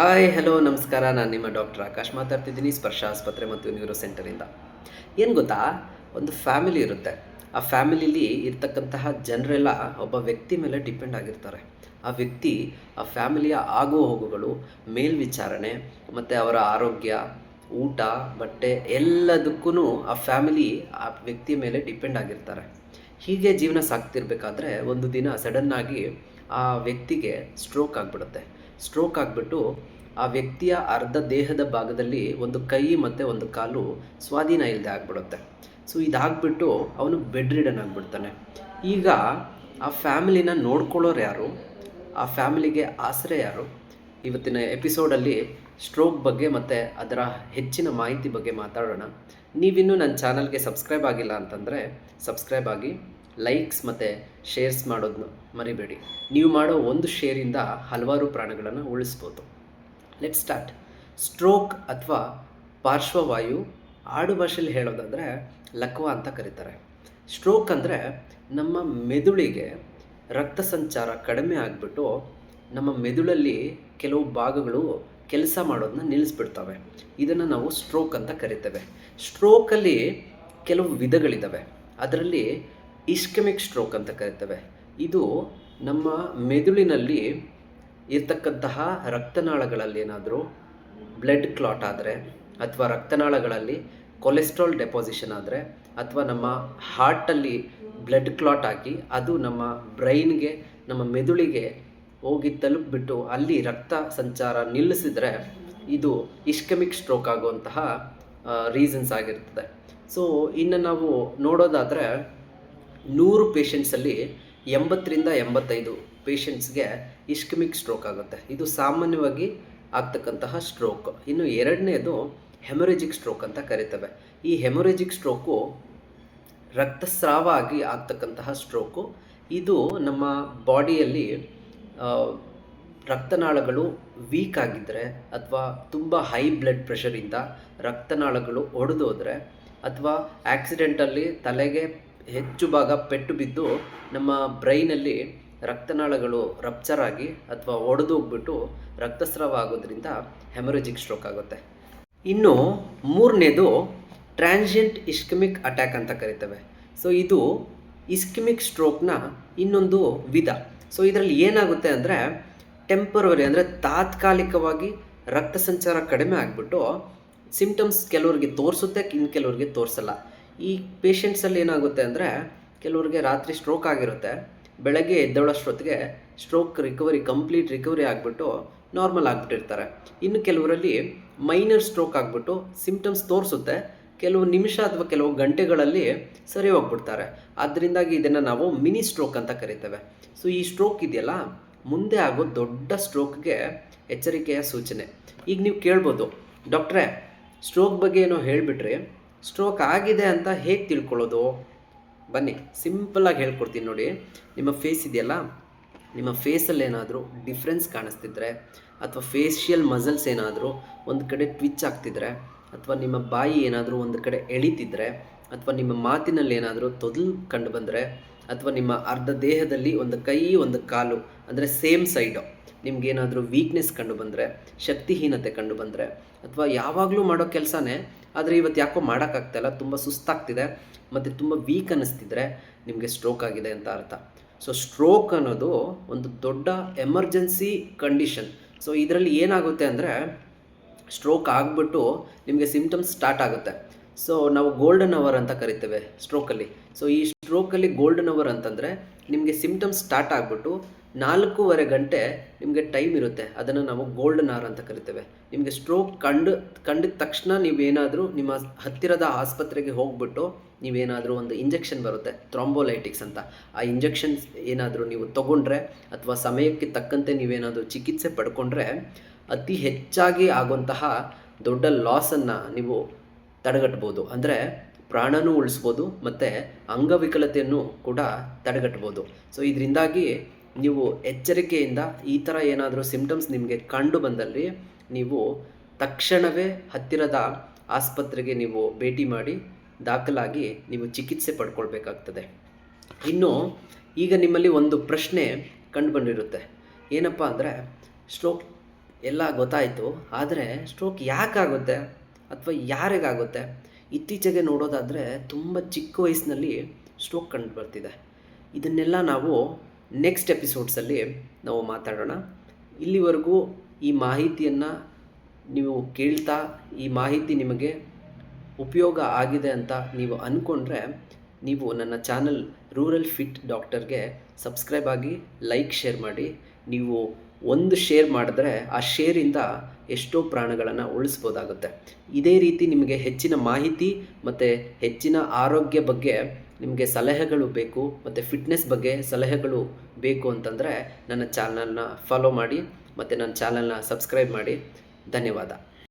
Hi hello ನಮಸ್ಕಾರ. ನಾನು ನಿಮ್ಮ ಡಾಕ್ಟರ್ ಆಕಾಶ್ ಮಾತಾಡ್ತಿದ್ದೀನಿ ಸ್ಪರ್ಶ ಆಸ್ಪತ್ರೆ ಮತ್ತು ನ್ಯೂರೋ ಸೆಂಟರಿಂದ ಏನು ಗೊತ್ತಾ? ಒಂದು ಫ್ಯಾಮಿಲಿ ಇರುತ್ತೆ. ಆ ಫ್ಯಾಮಿಲಿಲಿ ಇರ್ತಕ್ಕಂತಹ ಜನರೆಲ್ಲ ಒಬ್ಬ ವ್ಯಕ್ತಿ ಮೇಲೆ ಡಿಪೆಂಡ್ ಆಗಿರ್ತಾರೆ. ಆ ವ್ಯಕ್ತಿ, ಆ ಫ್ಯಾಮಿಲಿಯ ಆಗು ಹೋಗುಗಳು, ಮೇಲ್ವಿಚಾರಣೆ ಮತ್ತು ಅವರ ಆರೋಗ್ಯ, ಊಟ, ಬಟ್ಟೆ ಎಲ್ಲದಕ್ಕೂ ಆ ಫ್ಯಾಮಿಲಿ ಆ ವ್ಯಕ್ತಿ ಮೇಲೆ ಡಿಪೆಂಡ್ ಆಗಿರ್ತಾರೆ. ಹೀಗೆ ಜೀವನ ಸಾಕ್ತಿರ್ಬೇಕಾದ್ರೆ ಒಂದು ದಿನ ಸಡನ್ನಾಗಿ ಆ ವ್ಯಕ್ತಿಗೆ ಸ್ಟ್ರೋಕ್ ಆಗಿಬಿಡುತ್ತೆ. ಸ್ಟ್ರೋಕ್ ಆಗಿಬಿಟ್ಟು ಆ ವ್ಯಕ್ತಿಯ ಅರ್ಧ ದೇಹದ ಭಾಗದಲ್ಲಿ ಒಂದು ಕೈ ಮತ್ತು ಒಂದು ಕಾಲು ಸ್ವಾಧೀನ ಇಲ್ಲದೆ ಆಗಿಬಿಡುತ್ತೆ. ಸೊ ಇದಾಗ್ಬಿಟ್ಟು ಅವನು ಬೆಡ್ ರಿಡನ್ ಆಗಿಬಿಡ್ತಾನೆ. ಈಗ ಆ ಫ್ಯಾಮಿಲಿನ ನೋಡ್ಕೊಳ್ಳೋರು ಯಾರು? ಆ ಫ್ಯಾಮಿಲಿಗೆ ಆಸರೆ ಯಾರು? ಇವತ್ತಿನ ಎಪಿಸೋಡಲ್ಲಿ ಸ್ಟ್ರೋಕ್ ಬಗ್ಗೆ ಮತ್ತು ಅದರ ಹೆಚ್ಚಿನ ಮಾಹಿತಿ ಬಗ್ಗೆ ಮಾತಾಡೋಣ. ನೀವಿನ್ನೂ ನನ್ನ ಚಾನಲ್ಗೆ ಸಬ್ಸ್ಕ್ರೈಬ್ ಆಗಿಲ್ಲ ಅಂತಂದರೆ ಸಬ್ಸ್ಕ್ರೈಬ್ ಆಗಿ ಲೈಕ್ಸ್ ಮತ್ತು ಶೇರ್ಸ್ ಮಾಡೋದನ್ನ ಮರಿಬೇಡಿ. ನೀವು ಮಾಡೋ ಒಂದು ಶೇರಿಂದ ಹಲವಾರು ಪ್ರಾಣಗಳನ್ನು ಉಳಿಸ್ಬೋದು. ಲೆಟ್ ಸ್ಟಾರ್ಟ್ ಸ್ಟ್ರೋಕ್ ಅಥವಾ ಪಾರ್ಶ್ವವಾಯು ಆಡು ಭಾಷೆಯಲ್ಲಿ ಹೇಳೋದಾದರೆ ಲಕ್ವ ಅಂತ ಕರೀತಾರೆ. ಸ್ಟ್ರೋಕ್ ಅಂದರೆ ನಮ್ಮ ಮೆದುಳಿಗೆ ರಕ್ತ ಸಂಚಾರ ಕಡಿಮೆ ಆಗಿಬಿಟ್ಟು ನಮ್ಮ ಮೆದುಳಲ್ಲಿ ಕೆಲವು ಭಾಗಗಳು ಕೆಲಸ ಮಾಡೋದನ್ನ ನಿಲ್ಲಿಸ್ಬಿಡ್ತವೆ ಇದನ್ನು ನಾವು ಸ್ಟ್ರೋಕ್ ಅಂತ ಕರಿತೇವೆ. ಸ್ಟ್ರೋಕಲ್ಲಿ ಕೆಲವು ವಿಧಗಳಿದ್ದಾವೆ ಅದರಲ್ಲಿ ಇಸ್ಕೆಮಿಕ್ ಸ್ಟ್ರೋಕ್ ಅಂತ ಕರಿತೇವೆ. ಇದು ನಮ್ಮ ಮೆದುಳಿನಲ್ಲಿ ಇರ್ತಕ್ಕಂತಹ ರಕ್ತನಾಳಗಳಲ್ಲಿ ಏನಾದರೂ ಬ್ಲಡ್ ಕ್ಲಾಟ್ ಆದರೆ ಅಥವಾ ರಕ್ತನಾಳಗಳಲ್ಲಿ ಕೊಲೆಸ್ಟ್ರಾಲ್ ಡೆಪಾಸಿಷನ್ ಆದರೆ ಅಥವಾ ನಮ್ಮ ಹಾರ್ಟಲ್ಲಿ ಬ್ಲಡ್ ಕ್ಲಾಟ್ ಆಗಿ ಅದು ನಮ್ಮ ಬ್ರೈನ್ಗೆ ನಮ್ಮ ಮೆದುಳಿಗೆ ಹೋಗಿ ತಲುಪಿಬಿಟ್ಟು ಅಲ್ಲಿ ರಕ್ತ ಸಂಚಾರ ನಿಲ್ಲಿಸಿದರೆ ಇದು ಇಷ್ಕಮಿಕ್ ಸ್ಟ್ರೋಕ್ ಆಗುವಂತಹ ರೀಸನ್ಸ್ ಆಗಿರ್ತದೆ. ಸೊ ಇನ್ನು ನಾವು ನೋಡೋದಾದರೆ ನೂರು ಪೇಷಂಟ್ಸಲ್ಲಿ ಎಂಬತ್ತರಿಂದ ಎಂಬತ್ತೈದು ಪೇಷಂಟ್ಸ್ಗೆ ಇಷ್ಕಮಿಕ್ ಸ್ಟ್ರೋಕ್ ಆಗುತ್ತೆ. ಇದು ಸಾಮಾನ್ಯವಾಗಿ ಆಗ್ತಕ್ಕಂತಹ ಸ್ಟ್ರೋಕ್ ಇನ್ನು ಎರಡನೇದು ಹೆಮೊರೆಜಿಕ್ ಸ್ಟ್ರೋಕ್ ಅಂತ ಕರಿತವೆ. ಈ ಹೆಮೊರೆಜಿಕ್ ಸ್ಟ್ರೋಕು ರಕ್ತಸ್ರಾವ ಆಗಿ ಆಗ್ತಕ್ಕಂತಹ ಸ್ಟ್ರೋಕು ಇದು ನಮ್ಮ ಬಾಡಿಯಲ್ಲಿ ರಕ್ತನಾಳಗಳು ವೀಕ್ ಆಗಿದ್ದರೆ ಅಥವಾ ತುಂಬ ಹೈ ಬ್ಲಡ್ ಪ್ರೆಷರಿಂದ ರಕ್ತನಾಳಗಳು ಒಡೆದೋದ್ರೆ ಅಥವಾ ಆಕ್ಸಿಡೆಂಟಲ್ಲಿ ತಲೆಗೆ ಹೆಚ್ಚು ಭಾಗ ಪೆಟ್ಟು ಬಿದ್ದು ನಮ್ಮ ಬ್ರೈನಲ್ಲಿ ರಕ್ತನಾಳಗಳು ರಪ್ಚರ್ ಆಗಿ ಅಥವಾ ಒಡೆದು ಹೋಗ್ಬಿಟ್ಟು ರಕ್ತಸ್ರಾವ ಆಗೋದ್ರಿಂದ ಹೆಮರೇಜಿಕ್ ಸ್ಟ್ರೋಕ್ ಆಗುತ್ತೆ. ಇನ್ನು ಮೂರನೇದು ಟ್ರಾನ್ಸಿಯಂಟ್ ಇಸ್ಕಮಿಕ್ ಅಟ್ಯಾಕ್ ಅಂತ ಕರಿತೇವೆ. ಸೊ ಇದು ಇಸ್ಕೆಮಿಕ್ ಸ್ಟ್ರೋಕ್ನ ಇನ್ನೊಂದು ವಿಧ. ಸೊ ಇದರಲ್ಲಿ ಏನಾಗುತ್ತೆ ಅಂದರೆ ಟೆಂಪರವರಿ ಅಂದರೆ ತಾತ್ಕಾಲಿಕವಾಗಿ ರಕ್ತ ಸಂಚಾರ ಕಡಿಮೆ ಆಗಿಬಿಟ್ಟು ಸಿಂಪ್ಟಮ್ಸ್ ಕೆಲವರಿಗೆ ತೋರಿಸುತ್ತೆ ಇನ್ನು ಕೆಲವರಿಗೆ ತೋರಿಸಲ್ಲ. ಈ ಪೇಷಂಟ್ಸಲ್ಲಿ ಏನಾಗುತ್ತೆ ಅಂದರೆ ಕೆಲವರಿಗೆ ರಾತ್ರಿ ಸ್ಟ್ರೋಕ್ ಆಗಿರುತ್ತೆ, ಬೆಳಗ್ಗೆ ಎದ್ದೇಳೋಷ್ಟೊತ್ತಿಗೆ ಸ್ಟ್ರೋಕ್ ರಿಕವರಿ ಕಂಪ್ಲೀಟ್ ರಿಕವರಿ ಆಗಿಬಿಟ್ಟು ನಾರ್ಮಲ್ ಆಗಿಬಿಟ್ಟಿರ್ತಾರೆ. ಇನ್ನು ಕೆಲವರಲ್ಲಿ ಮೈನರ್ ಸ್ಟ್ರೋಕ್ ಆಗಿಬಿಟ್ಟು ಸಿಮ್ಟಮ್ಸ್ ತೋರಿಸುತ್ತೆ. ಕೆಲವು ನಿಮಿಷ ಅಥವಾ ಕೆಲವು ಗಂಟೆಗಳಲ್ಲಿ ಸರಿ ಹೋಗ್ಬಿಡ್ತಾರೆ. ಅದರಿಂದಾಗಿ ಇದನ್ನು ನಾವು ಮಿನಿ ಸ್ಟ್ರೋಕ್ ಅಂತ ಕರಿತೇವೆ. ಸೊ ಈ ಸ್ಟ್ರೋಕ್ ಇದೆಯಲ್ಲ, ಮುಂದೆ ಆಗೋ ದೊಡ್ಡ ಸ್ಟ್ರೋಕ್ಗೆ ಎಚ್ಚರಿಕೆಯ ಸೂಚನೆ. ಈಗ ನೀವು ಕೇಳ್ಬೋದು, ಡಾಕ್ಟ್ರೇ ಸ್ಟ್ರೋಕ್ ಬಗ್ಗೆ ಏನೋ ಹೇಳಿಬಿಟ್ರಿ ಸ್ಟ್ರೋಕ್ ಆಗಿದೆ ಅಂತ ಹೇಗೆ ತಿಳ್ಕೊಳ್ಳೋದು? ಬನ್ನಿ ಸಿಂಪಲ್ಲಾಗಿ ಹೇಳ್ಕೊಡ್ತೀನಿ ನೋಡಿ. ನಿಮ್ಮ ಫೇಸ್ ಇದೆಯಲ್ಲ? ನಿಮ್ಮ ಫೇಸಲ್ಲಿ ಏನಾದರೂ ಡಿಫ್ರೆನ್ಸ್ ಕಾಣಿಸ್ತಿದ್ರೆ ಅಥವಾ ಫೇಶಿಯಲ್ ಮಸಲ್ಸ್ ಏನಾದರೂ ಒಂದು ಕಡೆ ಟ್ವಿಚ್ ಆಗ್ತಿದ್ರೆ ಅಥವಾ ನಿಮ್ಮ ಬಾಯಿ ಏನಾದರೂ ಒಂದು ಕಡೆ ಎಳಿತಿದ್ರೆ ಅಥವಾ ನಿಮ್ಮ ಮಾತಿನಲ್ಲಿ ಏನಾದರೂ ತೊದಲು ಕಂಡು ಬಂದರೆ ಅಥವಾ ನಿಮ್ಮ ಅರ್ಧ ದೇಹದಲ್ಲಿ ಒಂದು ಕೈ, ಒಂದು ಕಾಲು, ಅಂದರೆ ಸೇಮ್ ಸೈಡು ನಿಮಗೇನಾದರೂ ವೀಕ್ನೆಸ್ ಕಂಡು ಬಂದರೆ, ಶಕ್ತಿಹೀನತೆ ಕಂಡು ಬಂದರೆ, ಅಥವಾ ಯಾವಾಗಲೂ ಮಾಡೋ ಕೆಲಸನೇ, ಆದರೆ ಇವತ್ತು ಯಾಕೋ ಮಾಡೋಕ್ಕಾಗ್ತಾಯಿಲ್ಲ ತುಂಬ ಸುಸ್ತಾಗ್ತಿದೆ, ಮತ್ತು ತುಂಬ ವೀಕ್ ಅನ್ನಿಸ್ತಿದ್ರೆ ನಿಮಗೆ ಸ್ಟ್ರೋಕ್ ಆಗಿದೆ ಅಂತ ಅರ್ಥ. ಸೊ ಸ್ಟ್ರೋಕ್ ಅನ್ನೋದು ಒಂದು ದೊಡ್ಡ ಎಮರ್ಜೆನ್ಸಿ ಕಂಡೀಷನ್ ಸೊ ಇದರಲ್ಲಿ ಏನಾಗುತ್ತೆ ಅಂದರೆ ಸ್ಟ್ರೋಕ್ ಆಗಿಬಿಟ್ಟು ನಿಮಗೆ ಸಿಮ್ಟಮ್ಸ್ ಸ್ಟಾರ್ಟ್ ಆಗುತ್ತೆ. ಸೊ ನಾವು ಗೋಲ್ಡನ್ ಅವರ್ ಅಂತ ಕರಿತೇವೆ ಸ್ಟ್ರೋಕಲ್ಲಿ ಸೊ ಈ ಸ್ಟ್ರೋಕಲ್ಲಿ ಗೋಲ್ಡನ್ ಅವರ್ ಅಂತಂದರೆ ನಿಮಗೆ ಸಿಮ್ಟಮ್ಸ್ ಸ್ಟಾರ್ಟ್ ಆಗಿಬಿಟ್ಟು ನಾಲ್ಕೂವರೆ ಗಂಟೆ ನಿಮಗೆ ಟೈಮ್ ಇರುತ್ತೆ. ಅದನ್ನು ನಾವು ಗೋಲ್ಡನ್ ಅವರ್ ಅಂತ ಕರಿತೇವೆ. ನಿಮಗೆ ಸ್ಟ್ರೋಕ್ ಕಂಡು, ಕಂಡಿದ ತಕ್ಷಣ ನೀವೇನಾದರೂ ನಿಮ್ಮ ಹತ್ತಿರದ ಆಸ್ಪತ್ರೆಗೆ ಹೋಗ್ಬಿಟ್ಟು ನೀವೇನಾದರೂ ಒಂದು ಇಂಜೆಕ್ಷನ್ ಬರುತ್ತೆ ಥ್ರಾಂಬೋಲೈಟಿಕ್ಸ್ ಅಂತ. ಆ ಇಂಜೆಕ್ಷನ್ಸ್ ಏನಾದರೂ ನೀವು ತಗೊಂಡ್ರೆ ಅಥವಾ ಸಮಯಕ್ಕೆ ತಕ್ಕಂತೆ ನೀವೇನಾದರೂ ಚಿಕಿತ್ಸೆ ಪಡ್ಕೊಂಡ್ರೆ ಅತಿ ಹೆಚ್ಚಾಗಿ ಆಗುವಂತಹ ದೊಡ್ಡ ಲಾಸನ್ನು ನೀವು ತಡೆಗಟ್ಬೋದು ಅಂದರೆ ಪ್ರಾಣನೂ ಉಳಿಸ್ಬೋದು, ಮತ್ತು ಅಂಗವಿಕಲತೆಯನ್ನು ಕೂಡ ತಡೆಗಟ್ಬೋದು ಸೊ ಇದರಿಂದಾಗಿ ನೀವು ಎಚ್ಚರಿಕೆಯಿಂದ ಈ ಥರ ಏನಾದರೂ ಸಿಮ್ಟಮ್ಸ್ ನಿಮಗೆ ಕಂಡು ಬಂದಲ್ಲಿ ನೀವು ತಕ್ಷಣವೇ ಹತ್ತಿರದ ಆಸ್ಪತ್ರೆಗೆ ನೀವು ಭೇಟಿ ಮಾಡಿ ದಾಖಲಾಗಿ ನೀವು ಚಿಕಿತ್ಸೆ ಪಡ್ಕೊಳ್ಬೇಕಾಗ್ತದೆ. ಇನ್ನು ಈಗ ನಿಮ್ಮಲ್ಲಿ ಒಂದು ಪ್ರಶ್ನೆ ಕಂಡುಬಂದಿರುತ್ತೆ. ಏನಪ್ಪ ಅಂದರೆ ಸ್ಟ್ರೋಕ್ ಎಲ್ಲ ಗೊತ್ತಾಯಿತು, ಆದರೆ ಸ್ಟ್ರೋಕ್ ಯಾಕಾಗುತ್ತೆ? ಅಥವಾ ಯಾರಿಗಾಗುತ್ತೆ? ಇತ್ತೀಚೆಗೆ ನೋಡೋದಾದರೆ ತುಂಬ ಚಿಕ್ಕ ವಯಸ್ಸಿನಲ್ಲಿ ಸ್ಟ್ರೋಕ್ ಕಂಡು ಬರ್ತಿದೆ ಇದನ್ನೆಲ್ಲ ನಾವು ನೆಕ್ಸ್ಟ್ ಎಪಿಸೋಡ್ಸಲ್ಲಿ ನಾವು ಮಾತಾಡೋಣ. ಇಲ್ಲಿವರೆಗೂ ಈ ಮಾಹಿತಿಯನ್ನು ನೀವು ಕೇಳ್ತಾ, ಈ ಮಾಹಿತಿ ನಿಮಗೆ ಉಪಯೋಗ ಆಗಿದೆ ಅಂತ ನೀವು ಅಂದ್ಕೊಂಡ್ರೆ ನೀವು ನನ್ನ ಚಾನಲ್ ರೂರಲ್ ಫಿಟ್ ಡಾಕ್ಟರ್ಗೆ ಸಬ್ಸ್ಕ್ರೈಬ್ ಆಗಿ ಲೈಕ್, ಶೇರ್ ಮಾಡಿ. ನೀವು ಒಂದು ಶೇರ್ ಮಾಡಿದ್ರೆ ಆ ಶೇರಿಂದ ಎಷ್ಟೋ ಪ್ರಾಣಗಳನ್ನು ಉಳಿಸ್ಬೋದಾಗುತ್ತೆ. ಇದೇ ರೀತಿ ನಿಮಗೆ ಹೆಚ್ಚಿನ ಮಾಹಿತಿ ಮತ್ತು ಹೆಚ್ಚಿನ ಆರೋಗ್ಯ ಬಗ್ಗೆ ನಿಮಗೆ ಸಲಹೆಗಳು ಬೇಕು ಮತ್ತು ಫಿಟ್ನೆಸ್ ಬಗ್ಗೆ ಸಲಹೆಗಳು ಬೇಕು ಅಂತಂದರೆ ನನ್ನ ಚಾನಲ್ನ ಫಾಲೋ ಮಾಡಿ ಮತ್ತು ನನ್ನ ಚಾನಲ್ನ ಸಬ್ಸ್ಕ್ರೈಬ್ ಮಾಡಿ. ಧನ್ಯವಾದ.